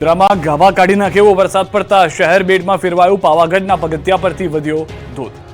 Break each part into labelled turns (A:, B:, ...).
A: વડોદરામાં ગાભા કાઢી નાખે એવો વરસાદ પડતા શહેર બેડમાં ફેરવાયું પાવાગઢના પગથિયા પરથી વધ્યો ધોધ.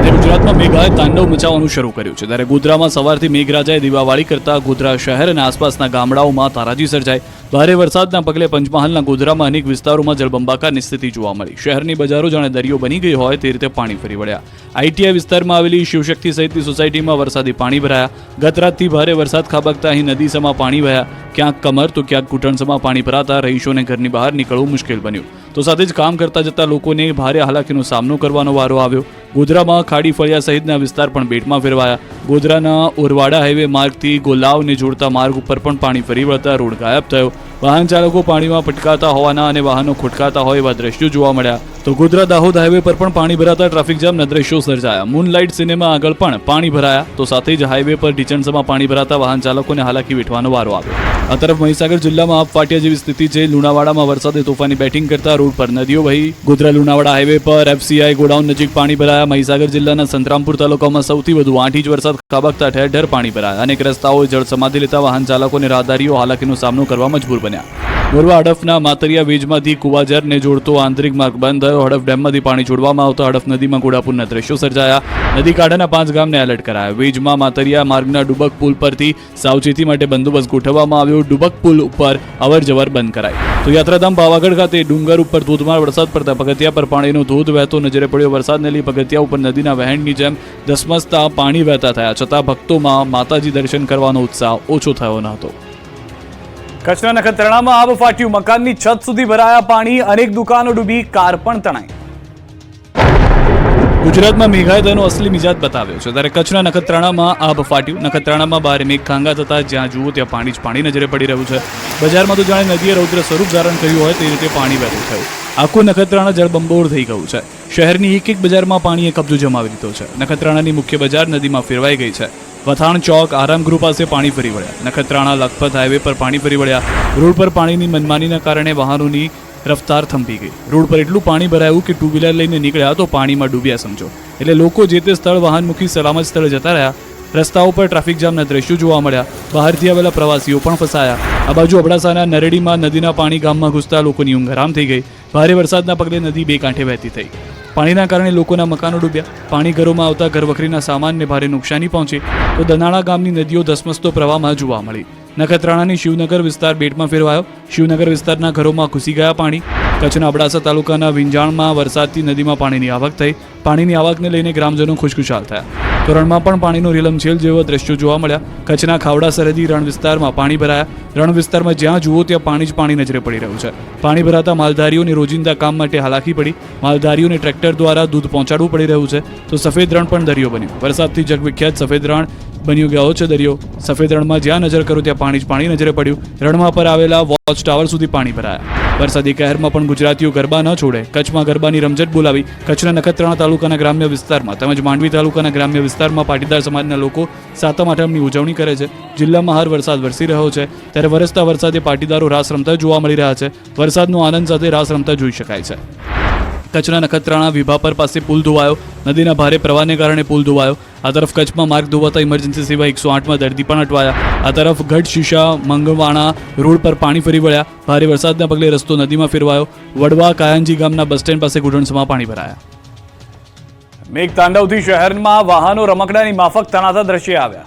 A: મધ્ય ગુજરાતમાં મેઘાએ તાંડવ મચાવવાનું શરૂ કર્યું છે. ત્યારે ગોધરામાં સવારથી મેઘરાજાએ દીવાવાળી કરતા ગોધરા શહેર અને આસપાસના ગામડાઓમાં તારાજી સર્જાઈ. ભારે વરસાદના પગલે પંચમહાલના ગોધરામાં અનેક વિસ્તારોમાં જળબંબાકારની સ્થિતિ જોવા મળી. શહેરની બજારો જાણે દરિયો બની ગઈ હોય તે રીતે પાણી ફરી વળ્યા. આઈટીઆઈ વિસ્તારમાં આવેલી શિવશક્તિ સહિતની સોસાયટીમાં વરસાદી પાણી ભરાયા. ગત રાતથી ભારે વરસાદ ખાબકતા અહીં નદીસમાં પાણી વહ્યા. ક્યાંક કમર તો ક્યાંક ઘૂંટણસમાં પાણી ભરાતા રહીશોને ઘરની બહાર નીકળવું મુશ્કેલ બન્યું. તો સાથે જ કામ કરતા જતા લોકોને ભારે હાલાકીનો સામનો કરવાનો વારો આવ્યો. ગોધરામાં ખાડી ફળિયા સહિતના વિસ્તાર પણ બેટમાં ફેરવાયા. ગોધરાના ઓરવાડા હાઈવે માર્ગથી ગોલાવને જોડતા માર્ગ ઉપર પણ પાણી ફરી વળતા રોડ ગાયબ થયો. વાહન ચાલકો પાણીમાં પટકાતા હોવાના અને વાહનો ખોટકાતા હોય એવા દ્રશ્યો જોવા મળ્યા. તો ગોધરા દાહોદ હાઈવે પર પણ પાણી ભરાતા ટ્રાફિક જામના દ્રશ્યો સર્જાયા. મૂનલાઇટ સિનેમા આગળ પણ પાણી ભરાયા. તો સાથે જ હાઈવે પર ઢીચણસમાં પાણી ભરાતા વાહન ચાલકોને હાલાકી વેઠવાનો વારો આવ્યો. આ તરફ મહીસાગર જિલ્લામાં આપ ફાટ્યા જેવી સ્થિતિ છે. લુણાવાડામાં વરસાદે તોફાની બેટિંગ કરતા રોડ પર નદીઓ વહી. ગોધરા લુણાવાડા હાઈવે પર એફસીઆઈ ગોડાઉન નજીક પાણી ભરાયા. મહીસાગર જિલ્લાના સંતરામપુર તાલુકામાં સૌથી વધુ આઠ ઇંચ વરસાદ ખાબકતા ઠેર ઠેર પાણી ભરાયા. અનેક રસ્તાઓ જળ સમાધિ લેતા વાહન ચાલકોને રાહદારીઓ, હાલાકીનો સામનો કરવા મજબૂર બન્યા. મોરવા હડફના માતરિયા વીજમાંથી કુવાજરને જોડતો આંતરિક માર્ગ બંધ થયો. હડફ ડેમમાંથી પાણી છોડવામાં આવતા હડફ નદીમાં ઘોડાપુરના દ્રશ્યો સર્જાયા. નદી કાંઠાના પાંચ ગામને એલર્ટ કરાયા. વીજમાં માતરિયા માર્ગના ડુબક પુલ પરથી સાવચેતી માટે બંદોબસ્ત ગોઠવવામાં આવ્યો. ડુબક પુલ ઉપર અવર જવર બંધ કરાઈ. તો યાત્રાધામ પાવાગઢ ખાતે ડુંગર ઉપર ધોધમાર વરસાદ પડતા પગથિયા પર પાણીનો ધોધ વહેતો નજરે પડ્યો. વરસાદને લઈ પગથિયા ઉપર નદીના વહેણની જેમ ધસમસતા પાણી વહેતા થયા. છતાં ભક્તોમાં માતાજી દર્શન કરવાનો ઉત્સાહ ઓછો થયો ન હતો. કચ્છના નખત્રાણામાં આબ ફાટ્યું. મકાનની છત સુધી ભરાયા પાણી. અનેક દુકાનો ડૂબી. કાર પણ તણાઈ. ગુજરાતમાં મેઘાએ તેનો અસલી મિજાજ બતાવ્યો છે. ત્યારે કચ્છના નખત્રાણામાં આબ ફાટ્યું. નખત્રાણામાં ભારે મેઘ ખાંગા થતા જ્યાં જુઓ ત્યાં પાણી જ પાણી નજરે પડી રહ્યું છે. બજારમાં તો જાણે નદીએ રૌદ્ર સ્વરૂપ ધારણ કર્યું હોય તે રીતે પાણી વહેતું થયું. આખું નખત્રાણા જળબંબોળ થઈ ગયું છે. શહેરની એક એક બજારમાં પાણીએ કબજો જમાવી દીધો છે. નખત્રાણાની મુખ્ય બજાર નદીમાં ફેરવાઈ ગઈ છે. વથાણ ચોક આરામગૃહ પાસે પાણી ફરી વળ્યા. નખત્રાણા, લખપત હાઈવે પર પાણી ફરી વળ્યા. રોડ પર પાણીની મનમાનીના કારણે વાહનોની રફતાર થંભી ગઈ. રોડ પર એટલું પાણી ભરાયું કે ટુ વ્હીલર લઈને નીકળ્યા તો પાણીમાં ડૂબ્યા સમજો. એટલે લોકો જે તે સ્થળ વાહન મૂકી સલામત સ્થળે જતા રહ્યા. રસ્તાઓ પર ટ્રાફિક જામના દ્રશ્યો જોવા મળ્યા. બહારથી આવેલા પ્રવાસીઓ પણ ફસાયા. આ બાજુ અબડાસાના નરેડીમાં નદીના પાણી ગામમાં ઘૂસતા લોકોની ઊંઘ હરામ થઈ ગઈ. ભારે વરસાદના પગલે નદી બે કાંઠે વહેતી થઈ. પાણીના કારણે લોકોના મકાનો ડૂબ્યા. પાણી ઘરોમાં આવતા ઘરવખરીના સામાનને ભારે નુકસાની પહોંચી. તો દનાળા ગામની નદીઓ ધસમસતો પ્રવાહમાં જોવા મળી. નખત્રાણાની શિવનગર વિસ્તાર બેટમાં ફેરવાયો. શિવનગર વિસ્તારના ઘરોમાં ઘૂસી ગયા પાણી. કચ્છના અબડાસા તાલુકાના વિંજાણમાં વરસાદથી નદીમાં પાણીની આવક થઈ. પાણીની આવકને લઈને ગ્રામજનો ખુશખુશાલ થયા. ધોરણમાં પણ પાણીનો રીલમછેલ જેવા દ્રશ્યો જોવા મળ્યા. કચ્છના ખાવડા સરહદી રણ વિસ્તારમાં પાણી ભરાયા. રણ વિસ્તારમાં જ્યાં જુઓ ત્યાં પાણી જ પાણી નજરે પડી રહ્યું છે. પાણી ભરાતા માલધારીઓને રોજિંદા કામ માટે હાલાકી પડી. માલધારીઓને ટ્રેક્ટર દ્વારા દૂધ પહોંચાડવું પડી રહ્યું છે. તો સફેદ રણ પણ દરિયો બન્યો. વરસાદથી જગવિખ્યાત સફેદ રણ બન્યો ગયો છે દરિયો. સફેદ રણમાં જ્યાં નજર કરો ત્યાં પાણી જ પાણી નજરે પડ્યું. રણમાં પર આવેલા વોચ ટાવર સુધી પાણી ભરાયા. વરસાદી કહેરમાં પણ ગુજરાતીઓ ગરબા ન છોડે. કચ્છમાં ગરબાની રમઝટ બોલાવી કચ્છના નખત્રાણા તાલુકાના ગ્રામ્ય વિસ્તારમાં તેમજ માંડવી તાલુકાના ગ્રામ્ય વિસ્તારમાં પાટીદાર સમાજના લોકો સાતમ આઠમની ઉજવણી કરે છે. જિલ્લામાં હાર વરસાદ વરસી રહ્યો છે. ત્યારે વરસતા વરસાદે પાટીદારો રાસ રમતા જોવા મળી રહ્યા છે. વરસાદનો આનંદ સાથે રાસ રમતા જોઈ શકાય છે. કચ્છના નખત્રાણા વિભાપર પાસે પુલ ધોવાયો. નદીના ભારે પ્રવાહને કારણે પુલ ધોવાયો. આ તરફ કચ્છમાં માર્ગ ધોવાતા ઇમરજન્સી સેવા એકસો આઠમાં દર્દી પણ અટવાયા. આ તરફ ગઢ, શીશા, મંગવાણા રોડ પર પાણી ફરી વળ્યા. ભારે વરસાદના પગલે રસ્તો નદીમાં ફેરવાયો. વડવા, કાયાંજી ગામના બસ સ્ટેન્ડ પાસે ઘૂંટણસમાં પાણી ભરાયા. મેઘ તાંડવથી શહેરમાં વાહનો રમકડાની માફક તણાતા દ્રશ્ય આવ્યા.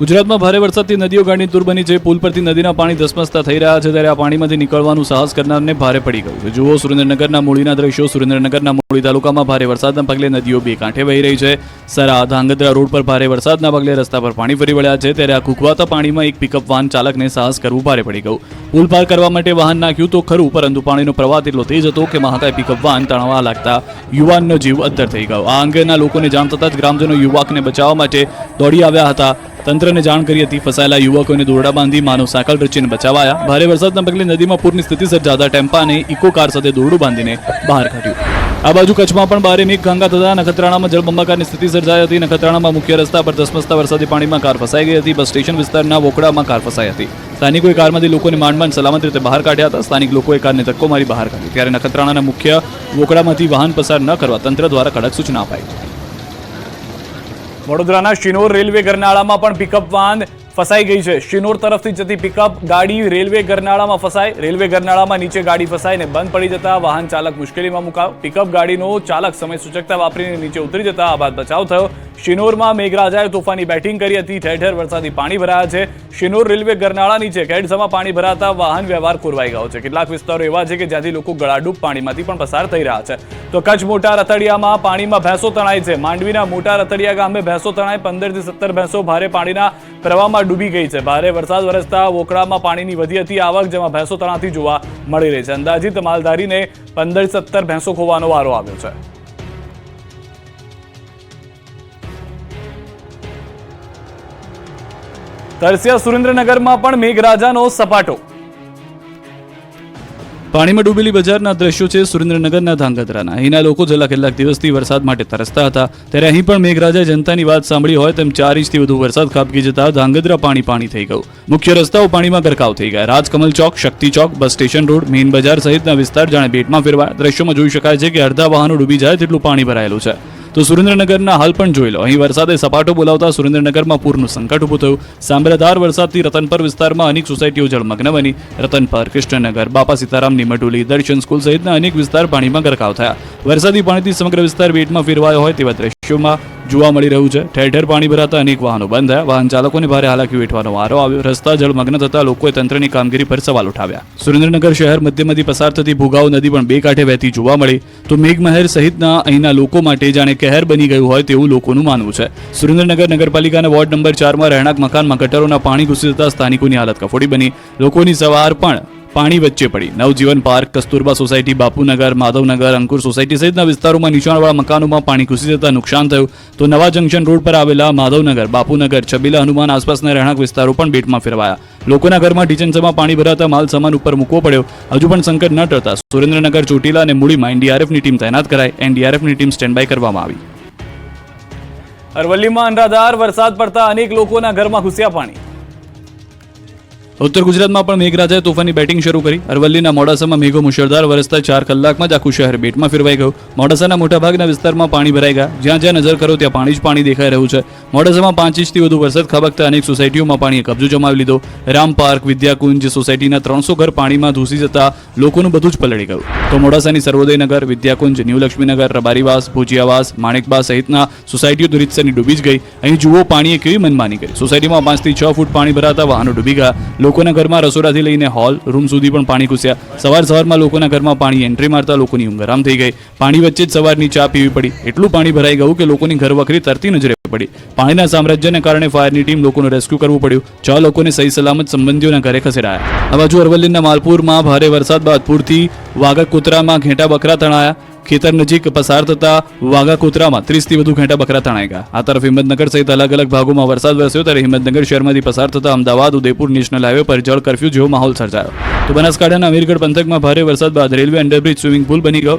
A: ગુજરાતમાં ભારે વરસાદથી નદીઓ ગાંડી તૂર બની છે. પુલ પરથી નદીના પાણી ધસમસતા થઈ રહ્યા છે ત્યારે આ પાણીમાંથી નીકળવાનું સાહસ કરનારને ભારે પડી ગયું છે. જુઓ સુરેન્દ્રનગરના મૂળીના દ્રશ્યો. સુરેન્દ્રનગરના મૂળી તાલુકામાં ભારે વરસાદના પગલે નદીઓ બે કાંઠે વહી રહી છે. સરા ધાંગધ્રા રોડ પર ભારે વરસાદના પગલે રસ્તા પર પાણી ફરી વળ્યા છે ત્યારે આ કુકવાતા પાણીમાં એક પિકઅપ વાહન ચાલકને સાહસ કરવું ભારે પડી ગયું. પુલ પાર કરવા માટે વાહન નાખ્યું તો ખરું, પરંતુ પાણીનો પ્રવાહ એટલો તેજ હતો કે મહાકાય પિકઅપ વાહન તણાવા લાગતા યુવાનનો જીવ અદ્ધર થઈ ગયો. આ અંગેના લોકોને જાણ થતાં જ ગ્રામજનો યુવકને બચાવવા માટે દોડી આવ્યા હતા. તંત્રને જાણ કરી હતી. ફસાયેલા યુવકોને દોરડા બાંધી માનવ સાયકલ રચીને બચાવાયા. ભારે વરસાદના પગલે નદીમાં પૂરની સ્થિતિ સર્જાતા ટેમ્પાને ઇકો કાર સાથે દોરડું બાંધીને બહાર કાઢ્યું. આ બાજુ કચ્છમાં પણ ભારે મેઘ ગંગા થતા નખત્રાણામાં જળબંબાકારની સ્થિતિ સર્જાઈ હતી. નખત્રાણામાં મુખ્ય રસ્તા પર ધસમસતા વરસાદી પાણીમાં કાર ફસાઈ ગઈ હતી. બસ સ્ટેશન વિસ્તારના વોકડામાં કાર ફસાઈ હતી. સ્થાનિકોએ કારમાંથી લોકોને માંડ માંડ સલામત રીતે બહાર કાઢ્યા હતા. સ્થાનિક લોકોએ કારને ધક્કો મારી બહાર કાઢી ત્યારે નખત્રાણાના મુખ્ય વોકડામાંથી વાહન પસાર ન કરવા તંત્ર દ્વારા કડક સૂચના અપાઈ. વડોદરાના શિનોર રેલવે ગરનાળામાં પણ પિકઅપ વાન ફસાઈ ગઈ છે. શિનોર તરફથી જતી પિકઅપ ગાડી રેલવે ગરનાળામાં ફસાઈ. રેલવે ગરનાળામાં નીચે ગાડી ફસાઈને બંધ પડી જતા વાહન ચાલક મુશ્કેલીમાં મુકાયો. પિકઅપ ગાડીનો ચાલક સમય સૂચકતા વાપરીને નીચે ઉતરી જતા આ બાદ બચાવ થયો. શિનોરમાં મેઘરાજાએ તોફાની બેટિંગ કરી હતી. ઠેર ઠેર વરસાદી પાણી ભરાયા છે. શિનોર રેલવે ગરનાળા નીચે કેડસમાં પાણી ભરાતા વાહન વ્યવહાર ખોરવાઈ ગયો છે. કેટલાક વિસ્તારો એવા છે કે જ્યાંથી લોકો ગળાડૂબ પાણીમાંથી પણ પસાર થઈ રહ્યા છે. તો કચ્છ મોટા રતડિયામાં પાણીમાં ભેંસો તણાય છે. માંડવીના મોટા રતડિયા ગામે ભેંસો તણાય. પંદરથી સત્તર ભેંસો ભારે પાણીના પ્રવાહમાં ડૂબી ગઈ છે. ભારે વરસાદ વરસતા વોકળામાં પાણીની વધી હતી. આવક જેમાં ભેંસો તણાતી જોવા મળી રહી છે. અંદાજિત માલધારીને પંદર સત્તર ભેંસો ખોવાનો વારો આવ્યો છે. તરસ્યા સુરેન્દ્રનગરમાં પણ મેઘરાજાનો સપાટો પાણીમાં ડૂબેલી બજારના દ્રશ્યો છે સુરેન્દ્રનગરના ધાંગધ્રાના. અહીંના લોકો છેલ્લા કેટલાક દિવસથી વરસાદ માટે તરસતા હતા. ત્યારે અહીં પણ મેઘરાજાએ જનતાની વાત સાંભળી હોય તેમ ચાર ઇંચથી વધુ વરસાદ ખાબકી જતા ધાંગધ્રા પાણી પાણી થઈ ગયું. મુખ્ય રસ્તાઓ પાણીમાં ગરકાવ થઈ ગયા. Rajkamal Chowk, Shakti Chowk, bus station road, main બજાર સહિતના વિસ્તાર જાણે બેટમાં ફેરવાયા. દ્રશ્યોમાં જોઈ શકાય છે કે અડધા વાહનો ડૂબી જાય તેટલું પાણી ભરાયેલું છે. તો સુરેન્દ્રનગરના હાલ પણ જોઈ લો. અહીં વરસાદે સપાટો બોલાવતા સુરેન્દ્રનગરમાં પૂરનું સંકટ ઊભું થયું. સાંભળાધાર વરસાદથી રતનપર વિસ્તારમાં અનેક સોસાયટીઓ જળમગ્ન બની. રતનપર કૃષ્ણનગર, બાપા સીતારામની મટુલી દર્શન સ્કૂલ સહિતના અનેક વિસ્તાર પાણીમાં ગરકાવ થયા. વરસાદી પાણીથી સમગ્ર વિસ્તાર બેટમાં ફેરવાયો હોય તેવા દ્રશ્યોમાં જોવા મળી રહ્યું છે. ઠેર ઠેર પાણી ભરાતા અનેક વાહનો બંધ થયા. વાહન ચાલકોને ભારે હાલાકી વેઠવાનો વારો આવ્યો. રસ્તા જળમગ્ન થતા લોકોએ તંત્રની કામગીરી પર સવાલ ઉઠાવ્યા. સુરેન્દ્રનગર શહેર મધ્યમાંથી પસાર થતી ભૂગાવ નદી પણ બે કાંઠે વહેતી જોવા મળી. તો મેઘમહેર સહિતના અહીંના લોકો માટે જાણે કહેર બની ગયું હોય તેવું લોકોનું માનવું છે. સુરેન્દ્રનગર નગરપાલિકાના વોર્ડ નંબર ચારમાં રહેણાંક મકાનમાં ગટરોના પાણી ઘૂસી જતા સ્થાનિકોની હાલત કફોડી બની. લોકોની સવાર પણ પાણી વચ્ચે પડી. Navjivan park, Kasturba society, Bapunagar, Madhavnagar, Ankur society સહિતના વિસ્તારોમાં નીચાણવાળા મકાનોમાં પાણી ઘૂસી જતા નુકસાન થયું. તો નવા જંકશન રોડ પર આવેલા માધવનગર, બાપુનગર, છબીલા હનુમાન આસપાસના રહેણાંક વિસ્તારો પણ બેટમાં ફેરવાયા. લોકોના ઘરમાં ઢીચણસમાં પાણી ભરાતા માલ સામાન ઉપર મૂકવો પડ્યો. હજુ પણ સંકટ ન ટળતા સુરેન્દ્રનગર, ચોટીલા અને મૂડીમાં એનડીઆરએફની ટીમ તૈનાત કરાઈ. એનડીઆરએફની ટીમ સ્ટેન્ડબાય કરવામાં આવી. અરવલ્લીમાં અનરાધાર વરસાદ પડતા અનેક લોકોના ઘરમાં ઘૂસ્યા પાણી. ઉત્તર ગુજરાતમાં પણ મેઘરાજાએ તોફાની બેટિંગ શરૂ કરી. અરવલ્લીના મોડાસામાં મેઘો મુશળધાર વરસતા ચાર કલાકમાં જ આખું શહેર બેટમાં ફેરવાઈ ગયું. મોડાસાના મોટાભાગના વિસ્તારમાં પાણી ભરાઈ ગયા. જ્યાં જ્યાં નજર કરો ત્યાં પાણી જ પાણી દેખાઈ રહ્યું છે. મોડાસામાં પાંચ ઇંચથી વધુ વરસાદ ખાબકતા અનેક સોસાયટીઓમાં પાણીએ કબજો જમાવી લીધો. રામ પાર્ક, વિદ્યાકુંજ સોસાયટીના ત્રણસો ઘર પાણીમાં ધૂસી જતા લોકોનું બધું જ પલળી ગયું. તો મોડાસાની સર્વોદયનગર, વિદ્યાકુંજ ન્યૂ લક્ષ્મીનગર રબારીવાસ, ભુજિયાવાસ, માણેકબા સહિતના સોસાયટીઓ દુરિતસરની રીતસરની ડૂબી જ ગઈ. અહીં જુઓ પાણીએ કેવી મનમાની કરી. સોસાયટીમાં પાંચથી છ ફૂટ પાણી ભરાતા વાહનો ડૂબી ગયા. લોકોના ઘરમાં રસોડાથી લઈને હોલ, રૂમ સુધી પણ પાણી ઘૂસ્યા. સવાર સવારમાં લોકોના ઘરમાં પાણી એન્ટ્રી મારતા લોકોની ઊંઘ આરામ થઈ ગઈ. પાણી વચ્ચે જ સવારની ચા પીવી પડી. એટલું પાણી ભરાઈ ગયું કે લોકોની ઘર વખરી તરતી નજરે પડી. પાણીના સામ્રાજ્યને કારણે ફાયરની ટીમ લોકોનું રેસ્ક્યુ કરવું પડ્યું. છ લોકોને સહી સલામત સંબંધીઓના ઘરે ખસેડાયા. આ બાજુ અરવલ્લીના માલપુરમાં ભારે વરસાદ બાદ પૂરથી વાઘા કૂતરામાં ઘેટા બકરા તણાયા. ખેતર નજીક પસાર થતા વાઘા કૂતરામાં ત્રીસથી વધુ ઘેટા બકરા તણાઈ ગયા. આ તરફ હિંમતનગર સહિત અલગ અલગ ભાગોમાં વરસાદ વરસ્યો ત્યારે હિંમતનગર શહેરમાંથી પસાર થતા અમદાવાદ, ઉદયપુર નેશનલ હાઈવે પર જળ કરફ્યુ જેવો માહોલ સર્જાયો. તો બનાસકાંઠાના અમીરગઢ પંથકમાં ભારે વરસાદ બાદ રેલવે અંડરબ્રિજ સ્વિમિંગ પુલ બની ગયો.